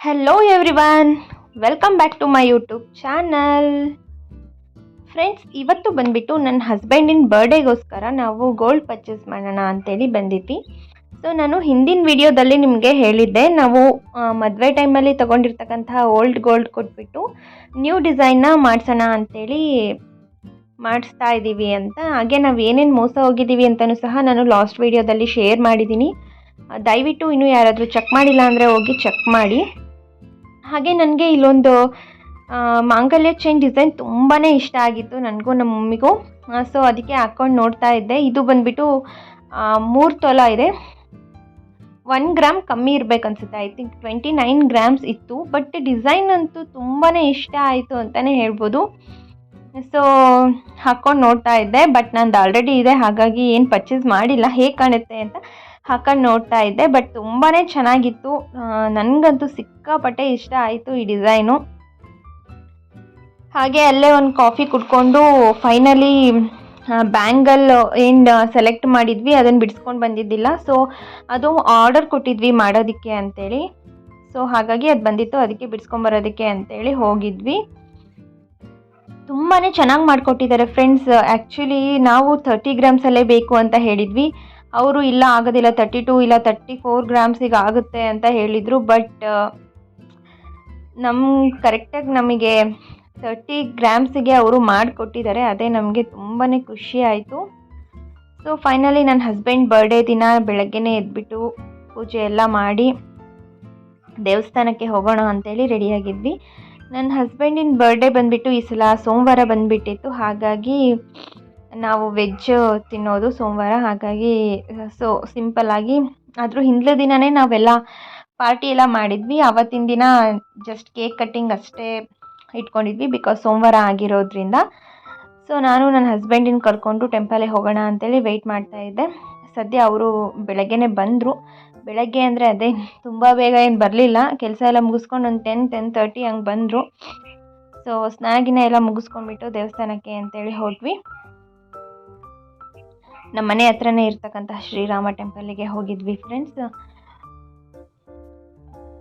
Hello everyone welcome back to my YouTube channel friends ಇವತ್ತು ಬಂದ್ಬಿಟ್ಟು ನನ್ನ ಹಸ್ಬೆಂಡಿನ ಬರ್ಡೇಗೋಸ್ಕರ ನಾವು ಗೋಲ್ಡ್ ಪರ್ಚೇಸ್ ಮಾಡೋಣ ಅಂತೇಳಿ ಬಂದಿದ್ವಿ. ಸೊ ನಾನು ಹಿಂದಿನ ವಿಡಿಯೋದಲ್ಲಿ ನಿಮಗೆ ಹೇಳಿದ್ದೆ, ನಾವು ಮದುವೆ ಟೈಮಲ್ಲಿ ತೊಗೊಂಡಿರ್ತಕ್ಕಂತಹ ಓಲ್ಡ್ ಗೋಲ್ಡ್ ಕೊಟ್ಬಿಟ್ಟು ನ್ಯೂ ಡಿಸೈನ್ನ ಮಾಡಿಸೋಣ ಅಂತೇಳಿ ಮಾಡಿಸ್ತಾ ಇದ್ದೀವಿ ಅಂತ. ಹಾಗೆ ನಾವು ಏನೇನು ಮೋಸ ಹೋಗಿದ್ದೀವಿ ಅಂತಲೂ ಸಹ ನಾನು ಲಾಸ್ಟ್ ವಿಡಿಯೋದಲ್ಲಿ ಶೇರ್ ಮಾಡಿದ್ದೀನಿ ದಯವಿಟ್ಟು ಇನ್ನೂ ಯಾರಾದರೂ ಚೆಕ್ ಮಾಡಿಲ್ಲ ಅಂದರೆ ಹೋಗಿ ಚೆಕ್ ಮಾಡಿ. ಹಾಗೆ ನನಗೆ ಇಲ್ಲೊಂದು ಮಾಂಗಲ್ಯ ಚೈನ್ ಡಿಸೈನ್ ತುಂಬಾ ಇಷ್ಟ ಆಗಿತ್ತು ನನಗೂ ನಮ್ಮ ಮಮ್ಮಿಗೂ. ಸೊ ಅದಕ್ಕೆ ಹಾಕ್ಕೊಂಡು ನೋಡ್ತಾ ಇದ್ದೆ. ಇದು ಬಂದುಬಿಟ್ಟು ಮೂರು ತೊಲ ಇದೆ. ಒನ್ ಗ್ರಾಮ್ ಕಮ್ಮಿ ಇರಬೇಕು ಅನ್ಸುತ್ತೆ. I think twenty nine grams ಇತ್ತು. ಬಟ್ ಡಿಸೈನ್ ಅಂತೂ ತುಂಬಾ ಇಷ್ಟ ಆಯಿತು ಅಂತಲೇ ಹೇಳ್ಬೋದು. ಸೊ ಹಾಕ್ಕೊಂಡು ನೋಡ್ತಾ ಇದ್ದೆ. ಬಟ್ ನಂದು ಆಲ್ರೆಡಿ ಇದೆ. ಹಾಗಾಗಿ ಏನು ಪರ್ಚೇಸ್ ಮಾಡಿಲ್ಲ. ಹೇಗೆ ಕಾಣುತ್ತೆ ಅಂತ. ಹಾಕೊಂಡು ನೋಡ್ತಾ ಇದ್ದೆ ಬಟ್ ತುಂಬಾ ಚೆನ್ನಾಗಿತ್ತು. ನನಗಂತೂ ಸಿಕ್ಕಾಪಟ್ಟೆ ಇಷ್ಟ ಆಯಿತು ಈ ಡಿಸೈನು. ಹಾಗೆ ಅಲ್ಲೇ ಒಂದು ಕಾಫಿ ಕುಡ್ಕೊಂಡು ಫೈನಲಿ ಬ್ಯಾಂಗಲ್ ಏನು ಸೆಲೆಕ್ಟ್ ಮಾಡಿದ್ವಿ ಅದನ್ನು ಬಿಡಿಸ್ಕೊಂಡು ಬಂದಿದ್ದಿಲ್ಲ. ಸೊ ಅದು ಆರ್ಡರ್ ಕೊಟ್ಟಿದ್ವಿ ಮಾಡೋದಕ್ಕೆ ಅಂತೇಳಿ. ಸೊ ಹಾಗಾಗಿ ಅದು ಬಂದಿತ್ತು, ಅದಕ್ಕೆ ಬಿಡಿಸ್ಕೊಂಬರೋದಕ್ಕೆ ಅಂತೇಳಿ ಹೋಗಿದ್ವಿ. ತುಂಬಾ ಚೆನ್ನಾಗಿ ಮಾಡಿಕೊಟ್ಟಿದ್ದಾರೆ ಫ್ರೆಂಡ್ಸ್ ಆ್ಯಕ್ಚುಲಿ ನಾವು ಥರ್ಟಿ ಗ್ರಾಮ್ಸಲ್ಲೇ ಬೇಕು ಅಂತ ಹೇಳಿದ್ವಿ. ಅವರು ಇಲ್ಲ ಆಗೋದಿಲ್ಲ ತರ್ಟಿ ಟು ಇಲ್ಲ ತರ್ಟಿ ಫೋರ್ ಗ್ರಾಮ್ಸಿಗೆ ಆಗುತ್ತೆ ಅಂತ ಹೇಳಿದರು. ಬಟ್ ನಮ್ಮ ಕರೆಕ್ಟಾಗಿ ನಮಗೆ ತರ್ಟಿ ಗ್ರಾಮ್ಸಿಗೆ ಅವರು ಮಾಡಿಕೊಟ್ಟಿದ್ದಾರೆ. ಅದೇ ನಮಗೆ ತುಂಬಾ ಖುಷಿ ಆಯಿತು. ಸೊ ಫೈನಲಿ ನನ್ನ ಹಸ್ಬೆಂಡ್ ಬರ್ಡೇ ದಿನ ಬೆಳಗ್ಗೆನೇ ಎದ್ಬಿಟ್ಟು ಪೂಜೆ ಎಲ್ಲ ಮಾಡಿ ದೇವಸ್ಥಾನಕ್ಕೆ ಹೋಗೋಣ ಅಂತೇಳಿ ರೆಡಿಯಾಗಿದ್ವಿ ನನ್ನ ಹಸ್ಬೆಂಡಿನ ಬರ್ಡೇ ಬಂದುಬಿಟ್ಟು ಈ ಸಲ ಸೋಮವಾರ ಬಂದುಬಿಟ್ಟಿತ್ತು. ಹಾಗಾಗಿ ನಾವು ವೆಜ್ ತಿನ್ನೋದು ಸೋಮವಾರ. ಹಾಗಾಗಿ ಸೊ ಸಿಂಪಲ್ಲಾಗಿ ಆದರೂ ಹಿಂದಿನ ದಿನವೇ ನಾವೆಲ್ಲ ಪಾರ್ಟಿ ಎಲ್ಲ ಮಾಡಿದ್ವಿ. ಆವತ್ತಿನ ದಿನ ಜಸ್ಟ್ ಕೇಕ್ ಕಟ್ಟಿಂಗ್ ಅಷ್ಟೇ ಇಟ್ಕೊಂಡಿದ್ವಿ ಬಿಕಾಸ್ ಸೋಮವಾರ ಆಗಿರೋದ್ರಿಂದ. ಸೊ ನಾನು ನನ್ನ ಹಸ್ಬೆಂಡಿನ ಕರ್ಕೊಂಡು ಟೆಂಪಲಿಗೆ ಹೋಗೋಣ ಅಂತೇಳಿ ವೆಯ್ಟ್ ಮಾಡ್ತಾ ಇದ್ದೆ. ಸದ್ಯ ಅವರು ಬೆಳಗ್ಗೆನೇ ಬಂದರು. ಬೆಳಗ್ಗೆ ಅಂದರೆ ಅದೇ ತುಂಬ ಬೇಗ ಏನು ಬರಲಿಲ್ಲ. ಕೆಲಸ ಎಲ್ಲ ಮುಗಿಸ್ಕೊಂಡು ಒಂದು ಟೆನ್ ಟೆನ್ ತರ್ಟಿ ಹಂಗೆ ಬಂದರು. ಸೊ ಸ್ನಾಗಿನ ಎಲ್ಲ ಮುಗಿಸ್ಕೊಂಡ್ಬಿಟ್ಟು ದೇವಸ್ಥಾನಕ್ಕೆ ಅಂತೇಳಿ ಹೋದ್ವಿ. ನಮ್ಮ ಮನೆ ಹತ್ರನೇ ಇರ್ತಕ್ಕಂತಹ ಶ್ರೀರಾಮ ಟೆಂಪಲ್ಗೆ ಹೋಗಿದ್ವಿ ಫ್ರೆಂಡ್ಸ್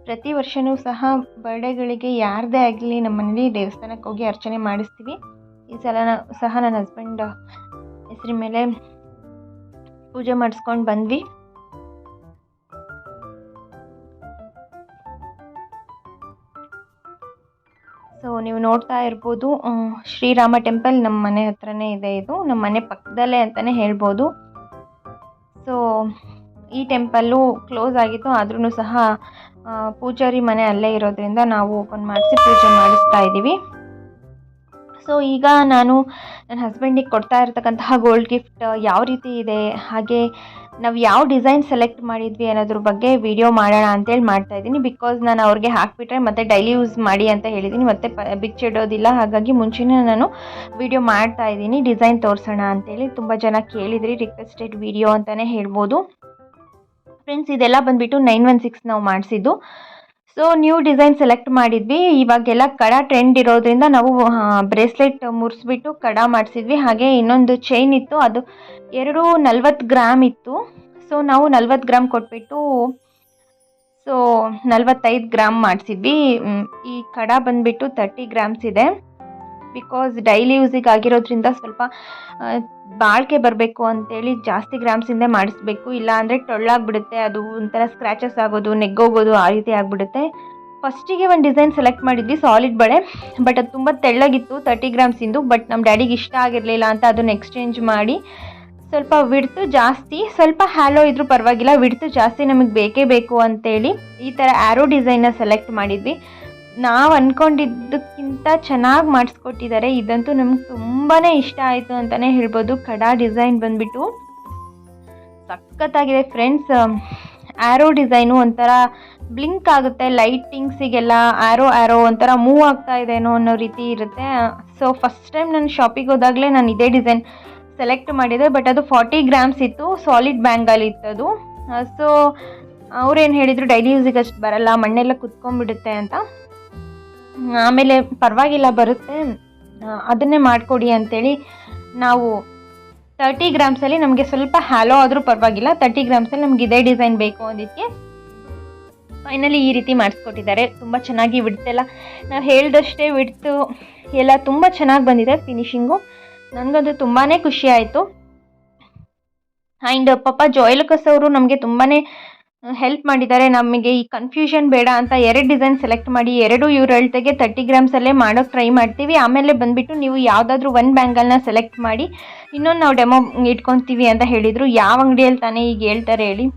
ಪ್ರತಿ ವರ್ಷವೂ ಸಹ ಬರ್ಡೇಗಳಿಗೆ ಯಾರದೇ ಆಗಲಿ ನಮ್ಮ ಮನೇಲಿ ದೇವಸ್ಥಾನಕ್ಕೆ ಹೋಗಿ ಅರ್ಚನೆ ಮಾಡಿಸ್ತೀವಿ. ಈ ಸಲ ಸಹ ನನ್ನ ಹಸ್ಬೆಂಡ್ ಹೆಸ್ರ ಮೇಲೆ ಪೂಜೆ ಮಾಡಿಸ್ಕೊಂಡು ಬಂದ್ವಿ. ನೀವು ನೋಡ್ತಾ ಇರ್ಬೋದು ಶ್ರೀರಾಮ ಟೆಂಪಲ್ ನಮ್ಮ ಮನೆ ಹತ್ರನೇ ಇದೆ ಇದು. ನಮ್ಮ ಮನೆ ಪಕ್ಕದಲ್ಲೇ ಅಂತಲೇ ಹೇಳ್ಬೋದು. ಸೊ ಈ ಟೆಂಪಲ್ಲು ಕ್ಲೋಸ್ ಆಗಿತ್ತು ಆದ್ರೂ ಸಹ ಪೂಜಾರಿ ಮನೆ ಅಲ್ಲೇ ಇರೋದ್ರಿಂದ ನಾವು ಓಪನ್ ಮಾಡಿಸಿ ಪೂಜೆ ಮಾಡಿಸ್ತಾ ಇದ್ದೀವಿ. ಸೊ ಈಗ ನಾನು ನನ್ನ ಹಸ್ಬೆಂಡಿಗೆ ಕೊಡ್ತಾ ಇರತಕ್ಕಂತಹ ಗೋಲ್ಡ್ ಗಿಫ್ಟ್ ಯಾವ ರೀತಿ ಇದೆ? ಹಾಗೆ ನಾವು ಯಾವ ಡಿಸೈನ್ ಸೆಲೆಕ್ಟ್ ಮಾಡಿದ್ವಿ ಅನ್ನೋದ್ರ ಬಗ್ಗೆ ವಿಡಿಯೋ ಮಾಡೋಣ ಅಂತೇಳಿ ಮಾಡ್ತಾ ಇದ್ದೀನಿ. ಬಿಕಾಸ್ ನಾನು ಅವ್ರಿಗೆ ಹಾಕಿಬಿಟ್ರೆ ಮತ್ತೆ ಡೈಲಿ ಯೂಸ್ ಮಾಡಿ ಅಂತ ಹೇಳಿದ್ದೀನಿ. ಮತ್ತೆ ಪ, ಬಿಚ್ಚಿಡೋದಿಲ್ಲ. ಹಾಗಾಗಿ ಮುಂಚೆನೇ ನಾನು ವಿಡಿಯೋ ಮಾಡ್ತಾ ಇದ್ದೀನಿ. ಡಿಸೈನ್ ತೋರಿಸೋಣ ಅಂತೇಳಿ ತುಂಬ ಜನ ಕೇಳಿದ್ರಿ. ರಿಕ್ವೆಸ್ಟೆಡ್ ವಿಡಿಯೋ ಅಂತಲೇ ಹೇಳ್ಬೋದು. ಫ್ರೆಂಡ್ಸ್ ಇದೆಲ್ಲ ಬಂದುಬಿಟ್ಟು ನೈನ್ ಒನ್ ಸಿಕ್ಸ್ ನಾವು ಮಾಡಿಸಿದ್ದು. ಸೊ ನ್ಯೂ ಡಿಸೈನ್ ಸೆಲೆಕ್ಟ್ ಮಾಡಿದ್ವಿ. ಇವಾಗೆಲ್ಲ ಕಡ ಟ್ರೆಂಡ್ ಇರೋದ್ರಿಂದ ನಾವು ಬ್ರೇಸ್ಲೆಟ್ ಮುರಿಸ್ಬಿಟ್ಟು ಕಡ ಮಾಡಿಸಿದ್ವಿ. ಹಾಗೆ ಇನ್ನೊಂದು ಚೈನ್ ಇತ್ತು. ಅದು ಎರಡು ನಲ್ವತ್ತು ಗ್ರಾಮ್ ಇತ್ತು. ಸೊ ನಾವು ನಲ್ವತ್ತು ಗ್ರಾಮ್ ಕೊಟ್ಬಿಟ್ಟು ಸೊ ನಲ್ವತ್ತೈದು ಗ್ರಾಮ್ ಮಾಡಿಸಿದ್ವಿ. ಈ ಕಡ ಬಂದುಬಿಟ್ಟು ತರ್ಟಿ ಗ್ರಾಮ್ಸ್ ಇದೆ. ಬಿಕಾಸ್ ಡೈಲಿ ಯೂಸಿಗೆ ಆಗಿರೋದ್ರಿಂದ ಸ್ವಲ್ಪ ಬಾಳಿಕೆ ಬರಬೇಕು ಅಂತೇಳಿ ಜಾಸ್ತಿ ಗ್ರಾಮ್ಸಿಂದ ಮಾಡಿಸ್ಬೇಕು. ಇಲ್ಲ ಅಂದರೆ ಟೊಳ್ಳಾಗ್ಬಿಡುತ್ತೆ, ಅದು ಒಂಥರ ಸ್ಕ್ರ್ಯಾಚಸ್ ಆಗೋದು, ನೆಗ್ಗೋಗೋದು ಆ ರೀತಿ ಆಗಿಬಿಡುತ್ತೆ. ಫಸ್ಟಿಗೆ ಒಂದು ಡಿಸೈನ್ ಸೆಲೆಕ್ಟ್ ಮಾಡಿದ್ವಿ ಸಾಲಿಡ್ ಬಳೆ. ಬಟ್ ಅದು ತುಂಬ ತೆಳ್ಳಗಿತ್ತು ತರ್ಟಿ ಗ್ರಾಮ್ಸಿಂದು ಬಟ್ ನಮ್ಮ ಡ್ಯಾಡಿಗೆ ಇಷ್ಟ ಆಗಿರಲಿಲ್ಲ ಅಂತ ಅದನ್ನು ಎಕ್ಸ್ಚೇಂಜ್ ಮಾಡಿ, ಸ್ವಲ್ಪ ವಿಡ್ತು ಜಾಸ್ತಿ, ಸ್ವಲ್ಪ ಹ್ಯಾಲೋ ಇದ್ರೂ ಪರವಾಗಿಲ್ಲ ವಿಡ್ತು ಜಾಸ್ತಿ ನಮಗೆ ಬೇಕೇ ಬೇಕು ಅಂತೇಳಿ ಈ ಥರ ಆ್ಯರೋ ಡಿಸೈನ್ನ ಸೆಲೆಕ್ಟ್ ಮಾಡಿದ್ವಿ. ನಾವು ಅಂದ್ಕೊಂಡಿದ್ದಕ್ಕಿಂತ ಚೆನ್ನಾಗಿ ಮಾಡಿಸ್ಕೊಟ್ಟಿದ್ದಾರೆ ಇದಂತೂ ನಮ್ಗೆ ತುಂಬಾ ಇಷ್ಟ ಆಯಿತು ಅಂತಲೇ ಹೇಳ್ಬೋದು. ಕಡಾ ಡಿಸೈನ್ ಬಂದುಬಿಟ್ಟು ಸಖತ್ತಾಗಿದೆ ಫ್ರೆಂಡ್ಸ್. ಆ್ಯರೋ ಡಿಸೈನು ಒಂಥರ ಬ್ಲಿಂಕ್ ಆಗುತ್ತೆ. ಲೈಟಿಂಗ್ಸಿಗೆಲ್ಲ ಆ್ಯರೋ ಆ್ಯರೋ ಒಂಥರ ಮೂವ್ ಆಗ್ತಾ ಇದೆನೋ ಅನ್ನೋ ರೀತಿ ಇರುತ್ತೆ. ಸೊ ಫಸ್ಟ್ ಟೈಮ್ ನಾನು ಶಾಪಿಗೆ ಹೋದಾಗಲೇ ನಾನು ಇದೇ ಡಿಸೈನ್ ಸೆಲೆಕ್ಟ್ ಮಾಡಿದೆ. ಬಟ್ ಅದು ಫಾರ್ಟಿ ಗ್ರಾಮ್ಸ್ ಇತ್ತು. ಸಾಲಿಡ್ ಬ್ಯಾಂಗಲ್ ಇತ್ತದು. ಸೊ ಅವ್ರೇನು ಹೇಳಿದರು ಡೈಲಿ ಯೂಸಿಗೆ ಅಷ್ಟು ಬರಲ್ಲ. ಮಣ್ಣೆಲ್ಲ ಕುತ್ಕೊಂಡ್ಬಿಡುತ್ತೆ ಅಂತ. ಆಮೇಲೆ ಪರವಾಗಿಲ್ಲ, ಬರುತ್ತೆ. ಅದನ್ನೇ ಮಾಡಿಕೊಡಿ ಅಂತೇಳಿ ನಾವು ತರ್ಟಿ ಗ್ರಾಮ್ಸಲ್ಲಿ ನಮಗೆ ಸ್ವಲ್ಪ ಹ್ಯಾಲೋ ಆದರೂ ಪರವಾಗಿಲ್ಲ. ತರ್ಟಿ ಗ್ರಾಮ್ಸಲ್ಲಿ ನಮ್ಗೆ ಇದೇ ಡಿಸೈನ್ ಬೇಕು ಅಂದಿದ್ದಕ್ಕೆ ಫೈನಲಿ ಈ ರೀತಿ ಮಾಡಿಸ್ಕೊಟ್ಟಿದ್ದಾರೆ. ತುಂಬ ಚೆನ್ನಾಗಿ ವಿಡ್ತೆಲ್ಲ ನಾವು ಹೇಳ್ದಷ್ಟೇ ವಿಡ್ತು ಎಲ್ಲ ತುಂಬ ಚೆನ್ನಾಗಿ ಬಂದಿದೆ ಫಿನಿಶಿಂಗು ನನಗಂತೂ ತುಂಬಾ ಖುಷಿ ಆಯಿತು. ಆ್ಯಂಡ್ ಪಾಪ ಜಾಯ್ಲಕಸ್ ಅವರು ನಮಗೆ ತುಂಬಾ ಹೆಲ್ಪ್ ಮಾಡಿದ್ದಾರೆ. ನಮಗೆ ಈ ಕನ್ಫ್ಯೂಷನ್ ಬೇಡ ಅಂತ ಎರಡು ಡಿಸೈನ್ ಸೆಲೆಕ್ಟ್ ಮಾಡಿ, ಎರಡು ಇವ್ರ ಅಳತೆಗೆ ತರ್ಟಿ ಗ್ರಾಮ್ಸಲ್ಲೇ ಮಾಡೋಕ್ಕೆ ಟ್ರೈ ಮಾಡ್ತೀವಿ. ಆಮೇಲೆ ಬಂದುಬಿಟ್ಟು ನೀವು ಯಾವುದಾದ್ರೂ ಒಂದು ಬ್ಯಾಂಗಲ್ನ ಸೆಲೆಕ್ಟ್ ಮಾಡಿ, ಇನ್ನೊಂದು ನಾವು ಡೆಮೋ ಇಟ್ಕೊತೀವಿ ಅಂತ ಹೇಳಿದರು. ಯಾವ ಅಂಗಡಿಯಲ್ಲಿ ತಾನೇ ಈಗ ಹೇಳ್ತಾರೆ ಹೇಳಿ.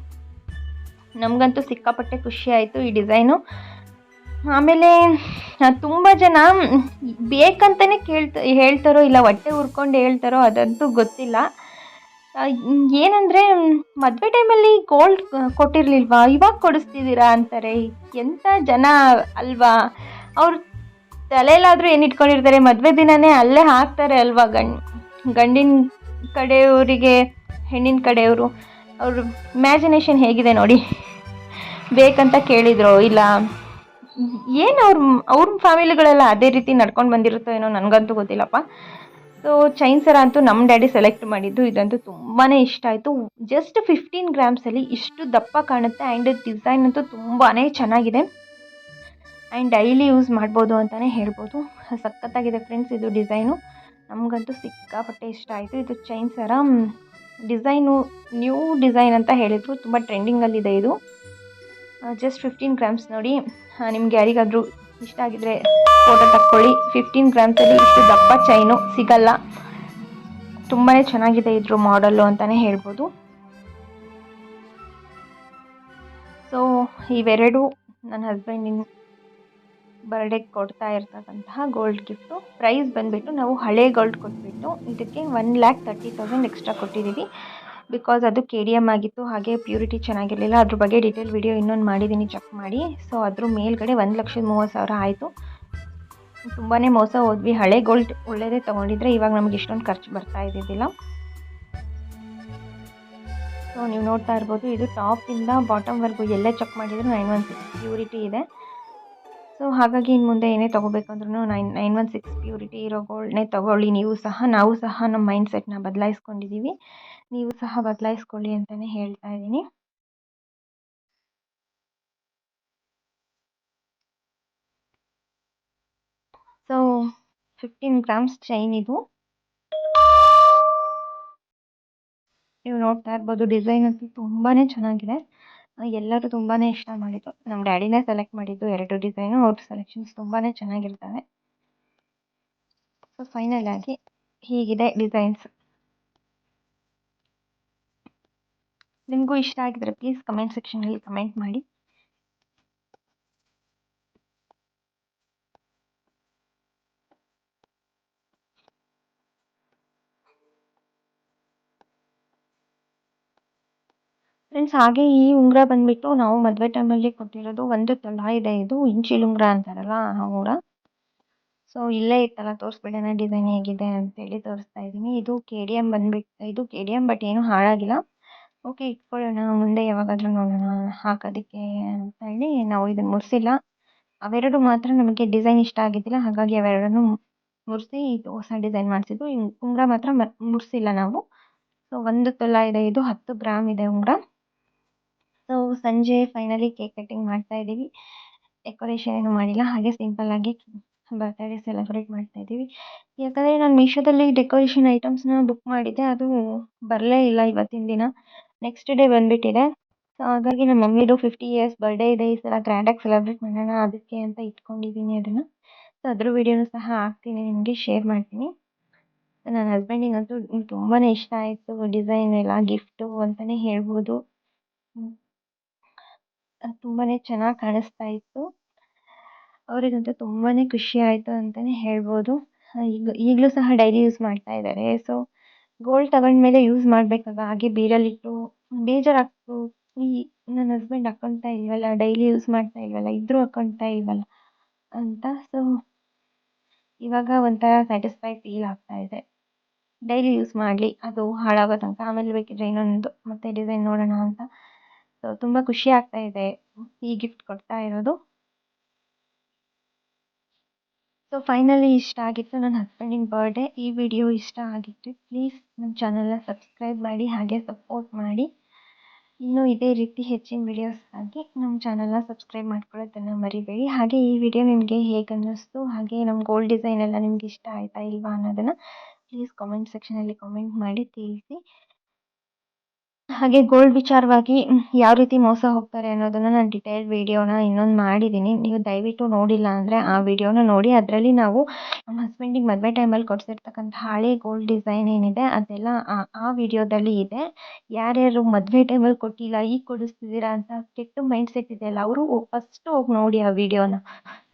ನಮಗಂತೂ ಸಿಕ್ಕಾಪಟ್ಟೆ ಖುಷಿ ಆಯಿತು ಈ ಡಿಸೈನು ಆಮೇಲೆ ತುಂಬ ಜನ ಬೇಕಂತಲೇ ಕೇಳ್ತ, ಹೇಳ್ತಾರೋ ಇಲ್ಲ, ಹೊಟ್ಟೆ ಉರ್ಕೊಂಡು ಹೇಳ್ತಾರೋ ಅದಂತೂ ಗೊತ್ತಿಲ್ಲ. ಏನಂದರೆ, ಮದುವೆ ಟೈಮಲ್ಲಿ ಗೋಲ್ಡ್ ಕೊಟ್ಟಿರಲಿಲ್ವಾ? ಇವಾಗ ಕೊಡಿಸ್ತಿದ್ದೀರಾ ಅಂತಾರೆ. ಎಂಥ ಜನ ಅಲ್ವಾ? ಅವ್ರ ತಲೆಯಲ್ಲಾದರೂ ಏನು ಇಟ್ಕೊಂಡಿರ್ತಾರೆ? ಮದುವೆ ದಿನವೇ ಅಲ್ಲೇ ಹಾಕ್ತಾರೆ ಅಲ್ವಾ ಗಂಡ್, ಗಂಡಿನ ಕಡೆಯವರಿಗೆ, ಹೆಣ್ಣಿನ ಕಡೆಯವರು? ಅವ್ರ ಇಮ್ಯಾಜಿನೇಷನ್ ಹೇಗಿದೆ ನೋಡಿ. ಬೇಕಂತ ಕೇಳಿದ್ರು ಇಲ್ಲ? ಏನು ಅವ್ರ ಅವ್ರ ಫ್ಯಾಮಿಲಿಗಳೆಲ್ಲ ಅದೇ ರೀತಿ ನಡ್ಕೊಂಡು ಬಂದಿರುತ್ತೋ ಏನೋ ನನಗಂತೂ ಗೊತ್ತಿಲ್ಲಪ್ಪ. ಸೊ ಚೈನ್ ಸರ ಅಂತೂ ನಮ್ಮ ಡ್ಯಾಡಿ ಸೆಲೆಕ್ಟ್ ಮಾಡಿದ್ದು, ಇದಂತೂ ತುಂಬಾ ಇಷ್ಟ ಆಯಿತು. ಜಸ್ಟ್ ಫಿಫ್ಟೀನ್ ಗ್ರಾಮ್ಸಲ್ಲಿ ಇಷ್ಟು ದಪ್ಪ ಕಾಣುತ್ತೆ ಆ್ಯಂಡ್ ಡಿಸೈನ್ ಅಂತೂ ತುಂಬಾ ಚೆನ್ನಾಗಿದೆ. ಆ್ಯಂಡ್ ಡೈಲಿ ಯೂಸ್ ಮಾಡ್ಬೋದು ಅಂತಲೇ ಹೇಳ್ಬೋದು. ಸಖತ್ತಾಗಿದೆ ಫ್ರೆಂಡ್ಸ್ ಇದು ಡಿಸೈನು ನಮಗಂತೂ ಸಿಕ್ಕಾಪಟ್ಟೆ ಇಷ್ಟ ಆಯಿತು. ಇದು ಚೈನ್ ಸರ ಡಿಸೈನು ನ್ಯೂ ಡಿಸೈನ್ ಅಂತ ಹೇಳಿದರು. ತುಂಬ ಟ್ರೆಂಡಿಂಗಲ್ಲಿದೆ ಇದು. ಜಸ್ಟ್ ಫಿಫ್ಟೀನ್ ಗ್ರಾಮ್ಸ್ ನೋಡಿ. ನಿಮ್ಗೆ ಯಾರಿಗಾದರೂ ಇಷ್ಟ ಆಗಿದ್ರೆ ಫೋಟೋ ತಕ್ಕೊಳ್ಳಿ ಫಿಫ್ಟೀನ್ ಗ್ರಾಮ್ಸಲ್ಲಿ ಇಷ್ಟು ದಪ್ಪ ಚೈನು ಸಿಗಲ್ಲ. ತುಂಬಾ ಚೆನ್ನಾಗಿದೆ ಇದ್ರ ಮಾಡಲ್ಲು ಅಂತಲೇ ಹೇಳ್ಬೋದು. ಸೊ ಇವೆರಡು ನನ್ನ ಹಸ್ಬೆಂಡಿನ ಬರ್ಡೇಗೆ ಕೊಡ್ತಾ ಇರ್ತಕ್ಕಂತಹ ಗೋಲ್ಡ್ ಗಿಫ್ಟು ಪ್ರೈಸ್ ಬಂದುಬಿಟ್ಟು ನಾವು ಹಳೆ ಗೋಲ್ಡ್ ಕೊಟ್ಬಿಟ್ಟು ಇದಕ್ಕೆ one lakh thirty thousand extra ಕೊಟ್ಟಿದ್ದೀವಿ. ಬಿಕಾಸ್ ಅದು ಕೆ ಡಿ ಎಂ ಆಗಿತ್ತು, ಹಾಗೆ ಪ್ಯೂರಿಟಿ ಚೆನ್ನಾಗಿರಲಿಲ್ಲ. ಅದ್ರ ಬಗ್ಗೆ ಡೀಟೇಲ್ ವಿಡಿಯೋ ಇನ್ನೊಂದು ಮಾಡಿದ್ದೀನಿ ಚೆಕ್ ಮಾಡಿ. ಸೊ ಅದ್ರ ಮೇಲ್ಗಡೆ ಒಂದು ಲಕ್ಷದ ಮೂವತ್ತು ಸಾವಿರ ಆಯಿತು. ತುಂಬಾ ಮೋಸ ಹೋದ್ವಿ. ಹಳೆ ಗೋಲ್ಡ್ ಒಳ್ಳೆಯದೇ ತೊಗೊಂಡಿದ್ರೆ ಇವಾಗ ನಮ್ಗೆ ಇಷ್ಟೊಂದು ಖರ್ಚು ಬರ್ತಾ ಇದ್ದಿದ್ದಿಲ್ಲ. ಸೊ ನೀವು ನೋಡ್ತಾ ಇರ್ಬೋದು, ಇದು ಟಾಪಿಂದ ಬಾಟಮ್ವರೆಗೂ ಎಲ್ಲೇ ಚೆಕ್ ಮಾಡಿದ್ರು ನೈನ್ ಒನ್ ಸಿಕ್ಸ್ ಪ್ಯೂರಿಟಿ ಇದೆ. ಸೊ ಹಾಗಾಗಿ ಇನ್ನು ಮುಂದೆ ಏನೇ ತೊಗೋಬೇಕಂದ್ರೂ nine nine one six purity ಇರೋ ಗೋಲ್ಡ್ನೇ ತೊಗೊಳ್ಳಿ. ನೀವು ಸಹ, ನಾವು ಸಹ ನಮ್ಮ ಮೈಂಡ್ ಸೆಟ್ನ ಬದಲಾಯಿಸ್ಕೊಂಡಿದ್ದೀವಿ ನೀವು ಸಹ ಬದಲಾಯಿಸ್ಕೊಳ್ಳಿ ಅಂತಲೇ ಹೇಳ್ತಾ ಇದ್ದೀನಿ. ಸೊ ಫಿಫ್ಟೀನ್ ಗ್ರಾಮ್ಸ್ ಚೈನ್ ಇದು. ನೀವು ನೋಡ್ತಾ ಇರ್ಬೋದು ಡಿಸೈನ್ ಅಂತೂ ತುಂಬಾ ಚೆನ್ನಾಗಿದೆ. ಎಲ್ಲರೂ ತುಂಬಾ ಇಷ್ಟ ಮಾಡಿದ್ದು. ನಮ್ಮ ಡ್ಯಾಡಿನೇ ಸೆಲೆಕ್ಟ್ ಮಾಡಿದ್ದು ಎರಡು ಡಿಸೈನು ಅವ್ರ ಸೆಲೆಕ್ಷನ್ಸ್ ತುಂಬಾ ಚೆನ್ನಾಗಿರ್ತವೆ. ಸೊ ಫೈನಲ್ ಆಗಿ ಹೀಗಿದೆ ಡಿಸೈನ್ಸ್ ನಿಮಗೂ ಇಷ್ಟ ಆಗಿದ್ರೆ ಪ್ಲೀಸ್ ಕಮೆಂಟ್ ಸೆಕ್ಷನಲ್ಲಿ ಕಮೆಂಟ್ ಮಾಡಿ. ಫ್ರೆಂಡ್ಸ್ ಹಾಗೆ ಈ ಉಂಗುರ ಬಂದ್ಬಿಟ್ಟು ನಾವು ಮದುವೆ ಟೈಮಲ್ಲಿ ಕೊಟ್ಟಿರೋದು ಒಂದು ತೊಲ ಇದೆ, ಇದು ಇಂಚಿಲ್ ಉಂಗುರ ಅಂತಾರಲ್ಲ ಆ ಉಂಗುರ. ಸೊ ಇಲ್ಲೇ ಇತ್ತಲ್ಲ ತೋರಿಸ್ಬಿಡೋಣ ಡಿಸೈನ್ ಹೇಗಿದೆ ಅಂತೇಳಿ ತೋರಿಸ್ತಾ ಇದ್ದೀನಿ. ಇದು ಕೆ ಡಿ ಎಂ ಬಂದ್ಬಿಟ್ಟು ಇದು ಕೆ ಡಿ ಎಂ ಬಟ್ ಏನೂ ಹಾಳಾಗಿಲ್ಲ. ಓಕೆ ಇಟ್ಕೊಳ್ಳೋಣ, ಮುಂದೆ ಯಾವಾಗಾದರೂ ನೋಡೋಣ, ಹಾಕೋದಕ್ಕೆ ಅಂತ ಹೇಳಿ ನಾವು ಇದನ್ನು ಮುರಿಸಿಲ್ಲ. ಅವೆರಡು ಮಾತ್ರ ನಮಗೆ ಡಿಸೈನ್ ಇಷ್ಟ ಆಗಿದ್ದಿಲ್ಲ, ಹಾಗಾಗಿ ಅವೆರಡನ್ನು ಮುರಿಸಿ ಇದು ಹೊಸ ಡಿಸೈನ್ ಮಾಡಿಸಿದ್ದು ಉಂಗ್ರ ಉಂಗುರ ಮಾತ್ರ ಮುರಿಸಿಲ್ಲ ನಾವು. ಸೊ ಒಂದು ತೊಲ ಇದೆ, ಇದು ಹತ್ತು ಗ್ರಾಮ್ ಇದೆ ಉಂಗುರ. ಸೊ ಸಂಜೆ ಫೈನಲಿ ಕೇಕ್ ಕಟ್ಟಿಂಗ್ ಮಾಡ್ತಾ ಇದ್ದೀವಿ. ಡೆಕೋರೇಷನ್ ಏನು ಮಾಡಿಲ್ಲ, ಹಾಗೆ ಸಿಂಪಲ್ಲಾಗಿ ಬರ್ತ್ಡೇ ಸೆಲೆಬ್ರೇಟ್ ಮಾಡ್ತಾ ಇದ್ದೀವಿ. ಯಾಕಂದರೆ ನಾನು ಮೀಶೋದಲ್ಲಿ ಡೆಕೋರೇಷನ್ ಐಟಮ್ಸ್ನ ಬುಕ್ ಮಾಡಿದ್ದೆ, ಅದು ಬರಲೇ ಇಲ್ಲ ಇವತ್ತಿನ ದಿನ. ನೆಕ್ಸ್ಟ್ ಡೇ ಬಂದುಬಿಟ್ಟಿದೆ. ಸೊ ಹಾಗಾಗಿ ನಮ್ಮ ಮಮ್ಮಿದು ಫಿಫ್ಟಿ ಇಯರ್ಸ್ ಬರ್ಡೇ ಇದೆ. ಈ ಸಲ ಗ್ರ್ಯಾಂಡಾಗಿ ಸೆಲೆಬ್ರೇಟ್ ಮಾಡೋಣ ಅದಕ್ಕೆ ಅಂತ ಇಟ್ಕೊಂಡಿದ್ದೀನಿ ಅದನ್ನು. ಸೊ ಅದ್ರ ವಿಡಿಯೋನು ಸಹ ಹಾಕ್ತೀನಿ, ನಿಮಗೆ ಶೇರ್ ಮಾಡ್ತೀನಿ. ನನ್ನ ಹಸ್ಬೆಂಡಿಗಂತೂ ತುಂಬಾ ಇಷ್ಟ ಆಯಿತು. ಡಿಸೈನ್ ಎಲ್ಲ ಗಿಫ್ಟು ಅಂತಲೇ ಹೇಳ್ಬೋದು. ತುಂಬಾ ಚೆನ್ನಾಗಿ ಕಾಣಿಸ್ತಾ ಇತ್ತು. ಅವರಿಗಂತೂ ತುಂಬಾ ಖುಷಿ ಆಯಿತು ಅಂತಲೇ ಹೇಳ್ಬೋದು. ಈಗ, ಈಗಲೂ ಸಹ ಡೈಲಿ ಯೂಸ್ ಮಾಡ್ತಾ ಇದ್ದಾರೆ. ಸೊ ಗೋಲ್ಡ್ ತಗೊಂಡ್ಮೇಲೆ ಯೂಸ್ ಮಾಡಬೇಕಲ್ವ ಹಾಗೆ ಬೀರಲ್ಲಿಟ್ಟು ಬೇಜಾರಾಗ್ತು. ಈ ನನ್ನ ಹಸ್ಬೆಂಡ್ ಹಾಕ್ಕೊಳ್ತಾ ಇಲ್ವಲ್ಲ ಡೈಲಿ ಯೂಸ್ ಮಾಡ್ತಾ ಇಲ್ವಲ್ಲ ಇದ್ದರೂ ಹಾಕ್ಕೊಳ್ತಾ ಇಲ್ವಲ್ಲ ಅಂತ. ಸೊ ಇವಾಗ ಒಂಥರ ಸ್ಯಾಟಿಸ್ಫೈ ಫೀಲ್ ಆಗ್ತಾ ಇದೆ. ಡೈಲಿ ಯೂಸ್ ಮಾಡಲಿ, ಅದು ಹಾಳಾಗೋ ತನಕ ಆಮೇಲೆ ಬೇಕಿದ್ರೆ ಇನ್ನೊಂದು, ಮತ್ತೆ ಡಿಸೈನ್ ನೋಡೋಣ ಅಂತ. ಸೊ ತುಂಬ ಖುಷಿ ಆಗ್ತಾ ಇದೆ ಈ ಗಿಫ್ಟ್ ಕೊಡ್ತಾ ಇರೋದು. ಸೊ ಫೈನಲಿ ಇಷ್ಟ ಆಗಿತ್ತು ನನ್ನ ಹಸ್ಬೆಂಡಿನ ಬರ್ಡೇ ಈ ವಿಡಿಯೋ ಇಷ್ಟ ಆಗಿತ್ತು ಪ್ಲೀಸ್ ನಮ್ಮ ಚಾನಲ್ನ ಸಬ್ಸ್ಕ್ರೈಬ್ ಮಾಡಿ, ಹಾಗೆ ಸಪೋರ್ಟ್ ಮಾಡಿ. ಇನ್ನು ಇದೇ ರೀತಿ ಹೆಚ್ಚಿನ ವೀಡಿಯೋಸ್ಗಾಗಿ ನಮ್ಮ ಚಾನಲ್ನ ಸಬ್ಸ್ಕ್ರೈಬ್ ಮಾಡ್ಕೊಳ್ಳೋದನ್ನು ಮರಿಬೇಡಿ. ಹಾಗೆ ಈ ವಿಡಿಯೋ ನಿಮಗೆ ಹೇಗೆ ಅನ್ನಿಸ್ತು ಹಾಗೆ ನಮ್ಮ ಗೋಲ್ಡ್ ಡಿಸೈನ್ ಎಲ್ಲ ನಿಮ್ಗೆ ಇಷ್ಟ ಆಯಿತಾ ಇಲ್ವಾ ಅನ್ನೋದನ್ನು ಪ್ಲೀಸ್ ಕಾಮೆಂಟ್ ಸೆಕ್ಷನಲ್ಲಿ ಕಾಮೆಂಟ್ ಮಾಡಿ ತಿಳಿಸಿ. ಹಾಗೆ ಗೋಲ್ಡ್ ವಿಚಾರವಾಗಿ ಯಾವ ರೀತಿ ಮೋಸ ಹೋಗ್ತಾರೆ ಅನ್ನೋದನ್ನು ನಾನು ಡಿಟೇಲ್ ವಿಡಿಯೋನ ಇನ್ನೊಂದು ಮಾಡಿದ್ದೀನಿ ನೀವು ದಯವಿಟ್ಟು ನೋಡಿಲ್ಲ ಅಂದರೆ ಆ ವಿಡಿಯೋನ ನೋಡಿ. ಅದರಲ್ಲಿ ನಾವು ನಮ್ಮ ಹಸ್ಬೆಂಡಿಗೆ ಮದುವೆ ಟೈಮಲ್ಲಿ ಕೊಡಿಸಿರ್ತಕ್ಕಂಥ ಹಳೆ ಗೋಲ್ಡ್ ಡಿಸೈನ್ ಏನಿದೆ, ಅದೆಲ್ಲ ಆ ವಿಡಿಯೋದಲ್ಲಿ ಇದೆ. ಯಾರ್ಯಾರು ಮದುವೆ ಟೈಮಲ್ಲಿ ಕೊಟ್ಟಿಲ್ಲ ಈಗ ಕೊಡಿಸ್ತಿದ್ದೀರಾ ಅಂತ ಕೆಟ್ಟ ಮೈಂಡ್ ಸೆಟ್ ಇದೆಯಲ್ಲ ಅವರು ಫಸ್ಟ್ ಹೋಗಿ ನೋಡಿ ಆ ವಿಡಿಯೋನ